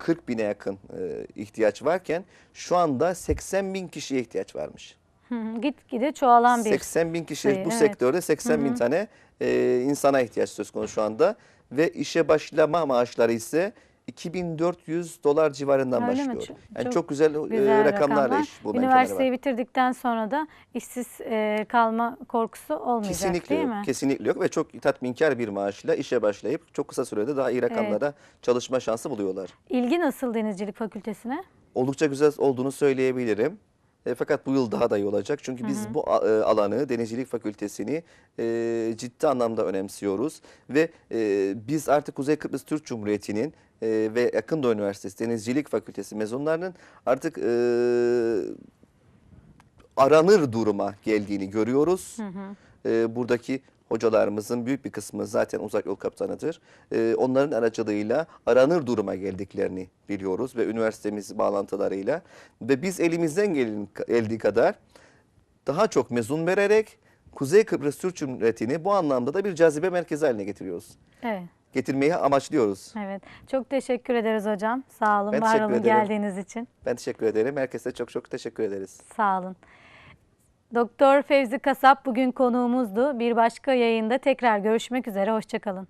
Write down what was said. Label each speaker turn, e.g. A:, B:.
A: 40 bine yakın e, ihtiyaç varken şu anda 80 bin kişiye ihtiyaç varmış.
B: Hı hı. Gitgide çoğalan bir
A: 80 bin kişi
B: sayı,
A: bu
B: evet.
A: sektörde 80 bin tane e, insana ihtiyaç söz konusu şu anda. Ve işe başlama maaşları ise 2400 dolar civarından
B: Öyle mi?
A: başlıyor.
B: Çok-
A: yani
B: çok
A: çok, güzel, e,
B: güzel
A: rakamlarla
B: rakamlar.
A: iş bulma imkanları
B: Üniversiteyi bitirdikten sonra da işsiz e, kalma korkusu olmayacak
A: Kesinlikle
B: değil
A: yok.
B: mi?
A: Kesinlikle yok ve çok tatminkar bir maaşla işe başlayıp çok kısa sürede daha iyi rakamlara çalışma şansı buluyorlar.
B: İlgi nasıl denizcilik fakültesine?
A: Oldukça güzel olduğunu söyleyebilirim. E, fakat bu yıl daha da iyi olacak. Çünkü biz bu a- e, alanı, Denizcilik Fakültesini e, ciddi anlamda önemsiyoruz. Ve e, biz artık Kuzey Kıbrıs Türk Cumhuriyeti'nin e, ve Yakında Üniversitesi Denizcilik Fakültesi mezunlarının artık e, aranır duruma geldiğini görüyoruz. E, buradaki hocalarımızın büyük bir kısmı zaten uzak yol kaptanıdır. E, onların aracılığıyla aranır duruma geldiklerini biliyoruz ve üniversitemiz bağlantılarıyla ve biz elimizden gelin, geldiği kadar daha çok mezun vererek Kuzey Kıbrıs Türk Cumhuriyeti'ni bu anlamda da bir cazibe merkezi haline getiriyoruz.
B: Evet.
A: Getirmeyi amaçlıyoruz.
B: Evet. Çok teşekkür ederiz hocam. Sağ olun.
A: Ben
B: var olun
A: ederim.
B: geldiğiniz için.
A: Ben teşekkür ederim. Herkese çok çok teşekkür ederiz.
B: Sağ olun. Doktor Fevzi Kasap bugün konuğumuzdu. Bir başka yayında tekrar görüşmek üzere. Hoşçakalın.